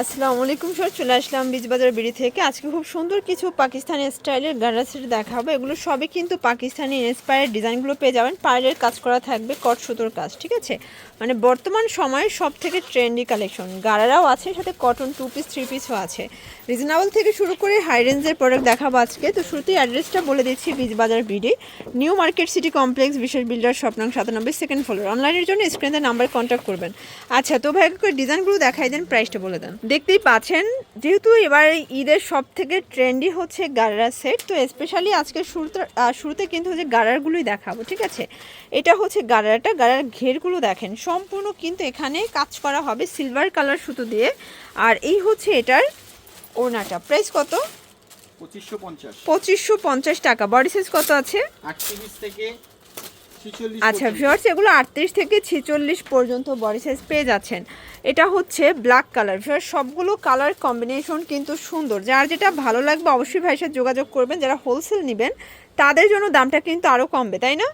আসসালামু আলাইকুম স্যার, চলে আসলাম বীজবাজার বিড়ি থেকে। আজকে খুব সুন্দর কিছু পাকিস্তানি স্টাইলের গার্ডা সেট দেখাবো। এগুলো সবই কিন্তু পাকিস্তানি ইন্সপায়ার ডিজাইনগুলো পেয়ে যাবেন। পায়ের কাজ করা থাকবে কট সুতোর কাজ, ঠিক আছে? মানে বর্তমান সময়ে সব থেকে ট্রেন্ডি কালেকশন গাড়ারাও আছে, সাথে কটন টু পিস থ্রি পিসও আছে। রিজনেবল থেকে শুরু করে হাই রেঞ্জের প্রোডাক্ট দেখাবো আজকে। তো শুরুতেই অ্যাড্রেসটা বলে দিচ্ছি Beejbazar BD. New market city complex বিশেষ বিল্ডার স্বপ্নাং সাতানব্বই সেকেন্ড ফ্লোর অনলাইনের জন্য স্ক্রিনে নাম্বার কন্ট্যাক্ট করবেন। আচ্ছা তো ভাই ডিজাইনগুলো দেখাই দেন প্রাইসটা বলে দেন। দেখতেই পাচ্ছেন যেহেতু এবার ঈদের সব থেকে ট্রেন্ডি হচ্ছে গাড়ারা সেট তো স্পেশালি আজকে শুরুতে শুরুতে কিন্তু হচ্ছে গাড়ারগুলোই দেখাবো ঠিক আছে? এটা হচ্ছে গাড়ারাটা গাড়ার ঘেরগুলো দেখেন সম্পূর্ণ কিন্তু এখানে কাজ করা হবে সিলভার কালার সুতো দিয়ে আর এই হচ্ছে এটার ওড়নাটা। প্রাইস কত? পঁচিশশো পঞ্চাশ। টাকা। বডি সাইজ কত আছে? থেকে আচ্ছা ভিউয়ার্স এগুলো আটত্রিশ থেকে ছেচল্লিশ পর্যন্ত বডি সাইজ পেয়ে যাচ্ছেন। এটা হচ্ছে ব্ল্যাক কালার ভিউয়ার্স সবগুলো কালার কম্বিনেশন কিন্তু সুন্দর। যার যেটা ভালো লাগবে অবশ্যই ভাইয়ের সাথে যোগাযোগ করবেন। যারা হোলসেল নেবেন তাদের জন্য দামটা কিন্তু আরও কমবে তাই না?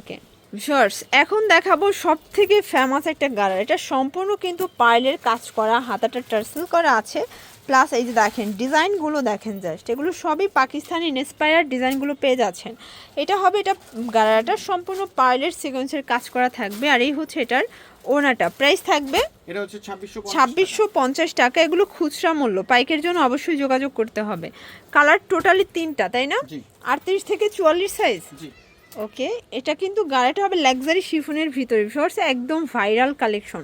ওকে ভিউয়ার্স এখন দেখাবো সব থেকে ফেমাস একটা গালার এটা সম্পূর্ণ কিন্তু পার্লের কাজ করা হাতাটা টার্সেল করা আছে। প্লাস এই যে দেখেন ডিজাইনগুলো দেখেন জাস্ট এগুলো সবই পাকিস্তানি ইন্সপায়ার ডিজাইনগুলো পেয়ে যাচ্ছেন। এটা হবে এটা গালাটা সম্পূর্ণ পার্লের সিকোয়েন্সের কাজ করা থাকবে। আর এই হচ্ছে এটার ওনাটা প্রাইস থাকবে এটা হচ্ছে ছাব্বিশশো পঞ্চাশ টাকা। এগুলো খুচরা মূল্য। পাইকের জন্য অবশ্যই যোগাযোগ করতে হবে। কালার টোটালি তিনটা তাই না? আটত্রিশ থেকে চুয়াল্লিশ সাইজ ওকে এটা কিন্তু গাড়িটা হবে লাক্সারি শিফনের ভিতরে শর্টস একদম ভাইরাল কালেকশন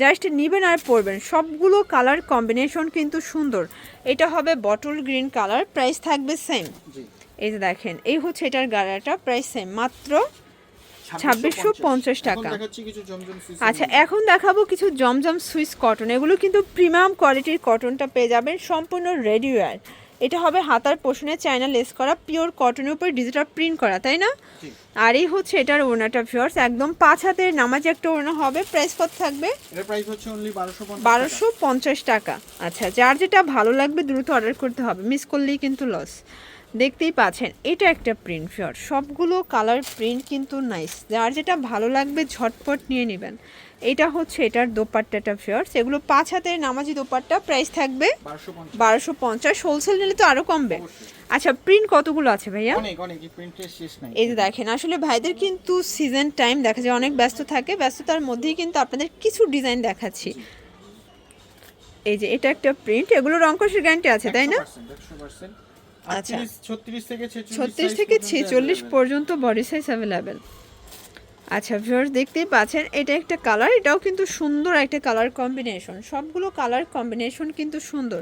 জাস্ট নেবেন আর পরবেন। সবগুলো কালার কম্বিনেশন কিন্তু সুন্দর। এটা হবে বটল গ্রিন কালার প্রাইস থাকবে সেম এই যে দেখেন এই হচ্ছে এটার গাড়াটা প্রাইস সেম মাত্র 2650 টাকা। এখন দেখাচ্ছি কিছু জমজম সুইচ আচ্ছা এখন দেখাবো কিছু জমজম সুইস কটন এগুলো কিন্তু প্রিমিয়াম কোয়ালিটির কটনটা পেয়ে যাবেন সম্পূর্ণ রেডি ওয়্যার এটা হবে হাতার পোষণে চায়না লেস করা পিওর কটনের উপর ডিজিটাল প্রিন্ট করা তাই না? আর এই হচ্ছে এটার ওড়নাটা ভিউয়ার্স একদম পাঁচ হাতের নামাজে একটা ওড়না হবে। প্রাইস কত থাকবে? এর প্রাইস হচ্ছে অনলি বারোশো বারোশো পঞ্চাশ টাকা। আচ্ছা যার যেটা ভালো লাগবে দ্রুত অর্ডার করতে হবে। মিস করলেই কিন্তু লস দেখতেই পাচ্ছেন এটা একটা প্রিন্ট ফিওর সবগুলো কালার প্রিন্ট কিন্তু নাইস যার যেটা ভালো লাগবে ঝটপট নিয়ে নেবেন। এটা হচ্ছে এটার দোপাট্টাটা ফিওর্স এগুলো পাঁচ হাতের নামাজি দোপাট্টা প্রাইস থাকবে বারোশো পঞ্চাশ। হোলসেল নিলে তো আরও কমবে। আচ্ছা প্রিন্ট কতগুলো আছে ভাইয়া? এই যে দেখেন আসলে ভাইদের কিন্তু সিজন টাইম দেখা যায় অনেক ব্যস্ত থাকে। ব্যস্ততার মধ্যেই কিন্তু আপনাদের কিছু ডিজাইন দেখাচ্ছি। এই যে এটা একটা প্রিন্ট এগুলো রংকশের গ্যারান্টি আছে তাই না? আচ্ছা। ছত্রিশ থেকে ছেচল্লিশ পর্যন্ত বডি সাইজ অ্যাভেলেবেল আচ্ছা ভিউয়ার্স দেখতেই পাচ্ছেন এটা একটা কালার এটাও কিন্তু সুন্দর একটা কালার কম্বিনেশন সবগুলো কালার কম্বিনেশন কিন্তু সুন্দর।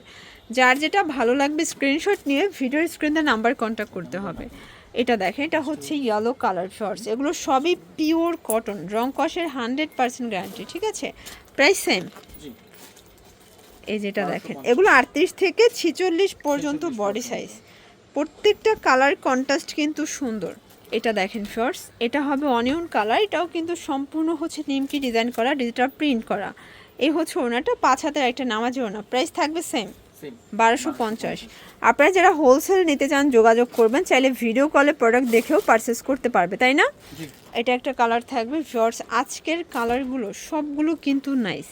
যার যেটা ভালো লাগবে স্ক্রিনশট নিয়ে ভিডিওর স্ক্রিনে নাম্বার কন্ট্যাক্ট করতে হবে। এটা দেখেন এটা হচ্ছে ইয়েলো কালার শর্টস এগুলো সবই পিওর কটন রং কষের হান্ড্রেড পার্সেন্ট গ্যারান্টি ঠিক আছে? প্রাইস সেম এই যেটা 1250 দেখেন এগুলো আটত্রিশ থেকে ছিচল্লিশ পর্যন্ত বডি সাইজ প্রত্যেকটা কালার কন্ট্রাস্ট কিন্তু সুন্দর। এটা দেখেন শর্টস এটা হবে অনিয়ন কালার এটাও কিন্তু সম্পূর্ণ হচ্ছে নিমকি ডিজাইন করা ডিজিটাল প্রিন্ট করা। এই হচ্ছে ওনাটা পাঁচ হাতের একটা নামাজি ওনা। প্রাইস থাকবে সেম বারোশো পঞ্চাশ। আপনারা যারা হোলসেল নিতে চান যোগাযোগ করবেন চাইলে ভিডিও কলে প্রোডাক্ট দেখেও পারচেস করতে পারবে তাই না? এটা একটা কালার থাকবে শর্টস আজকের কালারগুলো সবগুলো কিন্তু নাইস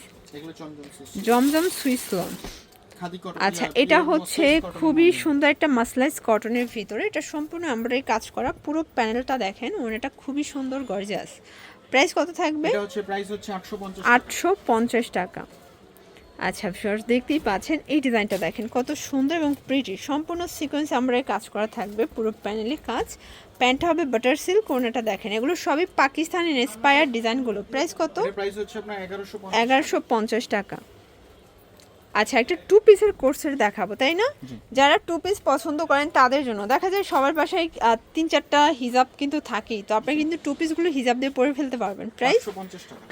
জমজম সুইস কটন আচ্ছা এটা হচ্ছে খুবই সুন্দর একটা মাসলাইজ কটনের ভিতরে। এটা সম্পূর্ণ এমব্রয়ডারি কাজ করা পুরো প্যানেলটা দেখেন ওনাটা খুবই সুন্দর গর্জাস প্রাইস কত থাকবে? এটা হচ্ছে প্রাইস হচ্ছে আটশো পঞ্চাশ আটশো পঞ্চাশ টাকা। আচ্ছা ভিউয়ার্স দেখতেই পাচ্ছেন এই ডিজাইনটা দেখেন কত সুন্দর এবং প্রিটি সম্পূর্ণ সিকোয়েন্স এমব্রয়ডারি কাজ করা থাকবে পুরো প্যানেলে কাজ। প্যান্টটা হবে বাটার সিল্ক ওনাটা দেখেন এগুলো সবই পাকিস্তানি ইন্সপায়ার ডিজাইনগুলো প্রাইস কত? প্রাইস হচ্ছে আপনার এগারোশো এগারোশো পঞ্চাশ টাকা। আচ্ছা একটা টু পিসের কোর্সের দেখাবো তাই না? যারা টু পিস পছন্দ করেন তাদের জন্য। দেখা যায় সবার বাসায় তিন চারটা হিজাব কিন্তু থাকেই তো আপনি কিন্তু টু পিসগুলো হিজাব দিয়ে পরে ফেলতে পারবেন প্রাইস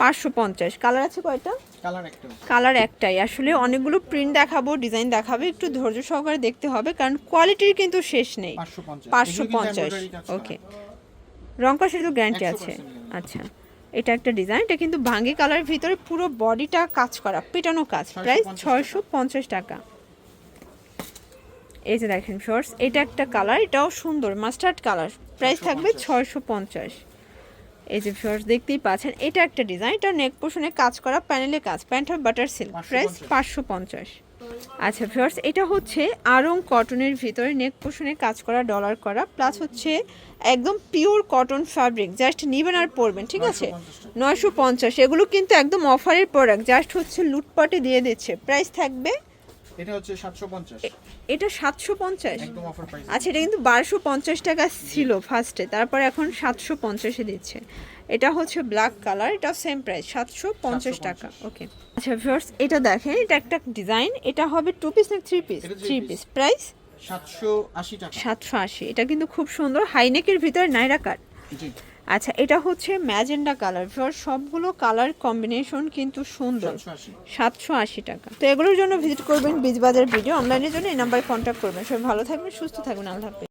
পাঁচশো পঞ্চাশ কালার আছে কয়টা? কালার একটা কালার একটাই। আসলে অনেকগুলো প্রিন্ট দেখাবো ডিজাইন দেখাবো একটু ধৈর্য সহকারে দেখতে হবে কারণ কোয়ালিটির কিন্তু শেষ নেই। পাঁচশো পঞ্চাশ। ওকে ওকে রংকশের তো গ্যারান্টি আছে। আচ্ছা। এটা একটা ডিজাইন এটা কিন্তু ভাঙ্গি কালার ভিতরে পুরো বডিটা কাজ করা পিটানো কাজ প্রাইস ছয়শো পঞ্চাশ টাকা। এই যে দেখেন শর্টস এটা একটা কালার এটাও সুন্দর মাস্টার্ড কালার প্রাইস থাকবে 650 ছয়শো পঞ্চাশ। এই যে শর্টস দেখতেই পাচ্ছেন এটা একটা ডিজাইন এটা নেক পোষণে কাজ করা প্যানেলে কাজ প্যান্ট হবে বাটার সিল্ক 550 প্রাইস পাঁচশো পঞ্চাশ। আচ্ছা ভিউয়ার্স এটা হচ্ছে আরং কটনের ভিতরে নেক পোষণে কাজ করা ডলার করা প্লাস হচ্ছে একদম পিওর কটন ফ্যাব্রিক জাস্ট নেবেন আর পরবেন ঠিক আছে? 950 নয়শো পঞ্চাশ এগুলো কিন্তু একদম অফারের প্রোডাক্ট জাস্ট হচ্ছে লুটপাটে দিয়ে দিচ্ছে। প্রাইস থাকবে এটা হচ্ছে সাতশো পঞ্চাশ। এটা সাতশো পঞ্চাশ? একদম অফার প্রাইস আচ্ছা এটা কিন্তু বারোশো পঞ্চাশ টাকা ছিল ফার্স্টে তারপর এখন সাতশো পঞ্চাশে দিচ্ছে। এটা হচ্ছে ব্ল্যাক কালার এটা সেম প্রাইস সাতশো পঞ্চাশ টাকা ওকে আচ্ছা ভিউয়ার্স এটা দেখেন এটা একটা ডিজাইন এটা হবে টু পিস না three piece three piece price সাতশো আশি টাকা। সাতশো আশি এটা কিন্তু খুব সুন্দর হাইনেকের ভিতরে নাইরা কাট জি। আচ্ছা এটা হচ্ছে ম্যাজেন্ডা কালার। ফর সবগুলো কালার কম্বিনেশন কিন্তু সুন্দর। সাতশো আশি। টাকা। তো এগুলোর জন্য ভিজিট করবেন বীজবাজার ভিডিও অনলাইনের জন্য এই নাম্বারে কন্ট্যাক্ট করবেন। সবাই ভালো থাকবেন সুস্থ থাকবেন আল্লাহ হাফেজ।